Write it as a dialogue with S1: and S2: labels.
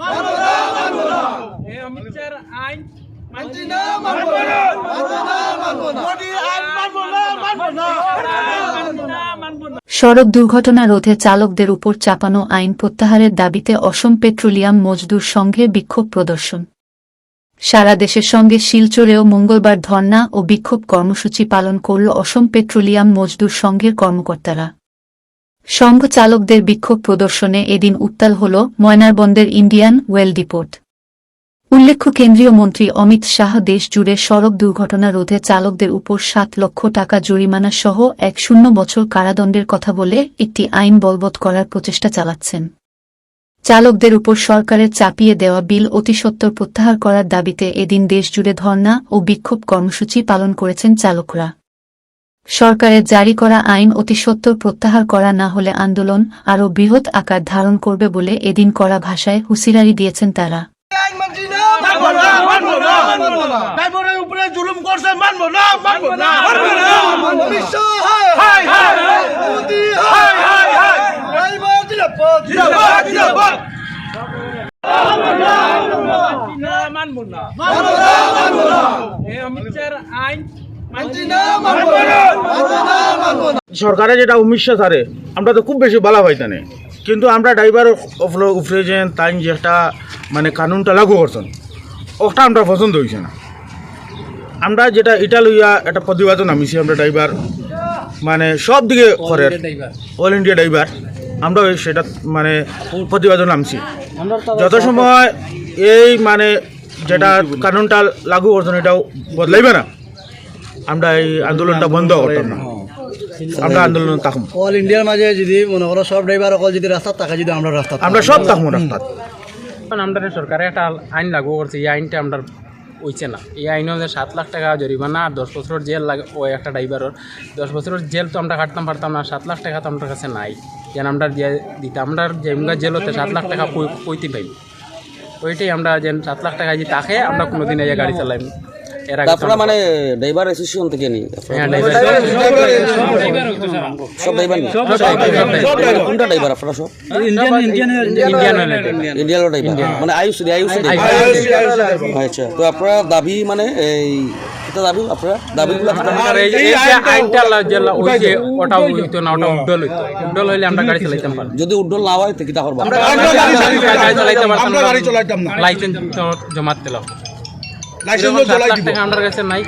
S1: মানবো না। এই অমিত শাহের আইন মানছি না মানবো না
S2: সড়ক দুর্ঘটনা রোধে চালকদের উপর চাপানো আইন প্রত্যাহারের দাবিতে অসম পেট্রোলিয়াম মজদুর সংঘের বিক্ষোভ প্রদর্শন। সারা দেশের সঙ্গে শিলচরেও মঙ্গলবার ধর্না ও বিক্ষোভ কর্মসূচি পালন করল অসম পেট্রোলিয়াম মজদুর সংঘের কর্মকর্তারা। সংঘ চালকদের বিক্ষোভ প্রদর্শনে এদিন উত্তাল হল ময়নারবন্দের ইন্ডিয়ান ওয়েল ডিপোর্ট। উল্লেখ্য, কেন্দ্রীয় মন্ত্রী অমিত শাহ দেশ জুড়ে সড়ক দুর্ঘটনা রোধে চালকদের উপর সাত লক্ষ টাকা জরিমানা সহ এক শূন্য বছর কারাদণ্ডের কথা বলে একটি আইন বলবৎ করার প্রচেষ্টা চালাচ্ছেন। চালকদের উপর সরকারের চাপিয়ে দেওয়া বিল অতিসত্বর প্রত্যাহার করার দাবিতে এদিন দেশজুড়ে ধর্না ও বিক্ষোভ কর্মসূচি পালন করেছেন চালকরা। সরকারের জারি করা আইন অতিসত্বর প্রত্যাহার করা না হলে আন্দোলন আরও বৃহৎ আকার ধারণ করবে বলে এদিন কড়া ভাষায় হুঁশিয়ারি দিয়েছেন তারা।
S3: মানবো না। মানবো না। মানবো না ড্রাইভারের উপরে জুলুম করছে মানবো না মানবো না মানবো না বিশ্ব মোদি ড্রাইভার জিন্দাবাদ জিন্দাবাদ জিন্দাবাদ
S1: না মানবো না
S3: মানবো না মানবো না
S1: এই অমিত শাহের আইন
S4: সরকারে যেটা উমিশা সারে আমরা তো খুব বেশি বলা বালা পাইতানে কিন্তু আমরা ড্রাইভার উপরে উপরে যে তাই যে একটা মানে কানুনটা লাগু করছেন, ওটা আমরা পছন্দ হয়েছে না। আমরা যেটা এটা লইয়া একটা প্রতিবাদন নামিছি, আমরা ড্রাইভার মানে সব দিকে করে অল ইন্ডিয়া ড্রাইভার আমরা সেটা মানে প্রতিবাদন নামছি। যত সময় এই মানে যেটা কানুনটা লাগু করছেন, এটাও বদলাইবে না। আমরা এই আন্দোলনটা বন্ধ করতাম না। আমরা আন্দোলন থাকব
S5: অল ইন্ডিয়ার মাঝে যদি মনে করো সব ড্রাইভার অকল যদি রাস্তা থাকে যদি আমরা রাস্তা
S4: আমরা সব থাকব রাস্তাত
S6: এখন আমরা সরকারে একটা আইন লাগু করছে। এই আইনটা আমরা হইছে না। এই আইনে আমাদের সাত লাখ টাকা জরিমানা আর দশ বছরের জেল লাগে ওই একটা ড্রাইভারের। দশ বছরের জেল তো আমরা কাটতাম পারতাম না। সাত লাখ টাকা তো আমরা কাছে নাই। যেন আমরা দিয়ে দিতাম আমরা যেমন জেল হতে সাত লাখ টাকা পই- পইতে পাই ওইটাই আমরা যেন সাত লাখ টাকা যদি তাকে আমরা কোনোদিন এই গাড়ি তো
S7: আপনারা মানে ড্রাইভার অ্যাসোসিয়েশন থেকে নি
S6: হ্যাঁ,
S7: সব ড্রাইভার কোনটা ড্রাইভার আপনারা সব?
S5: Indian
S7: driver. মানে আয়ুষ আয়ুষ আচ্ছা তো আপনারা দাবি মানে এই এটা দাবি আপনারা? দাবিগুলো
S6: এই এই আইনটা লা- ওই যে ওটা হইতো না ওটা উড্ডল হইতো উড্ডল হইলে আমরা গাড়ি চালাইতাম পারতাম।
S7: যদি উড্ডল না হয় তো কিতা করবা?
S6: গাড়ি চালাইতে
S4: আমরা গাড়ি চালাইতাম না।
S6: লাইসেন্স জমা দিলাম
S3: লাইসেন্স
S6: জ্বলাই
S3: দিব।
S6: আমার কাছে নাই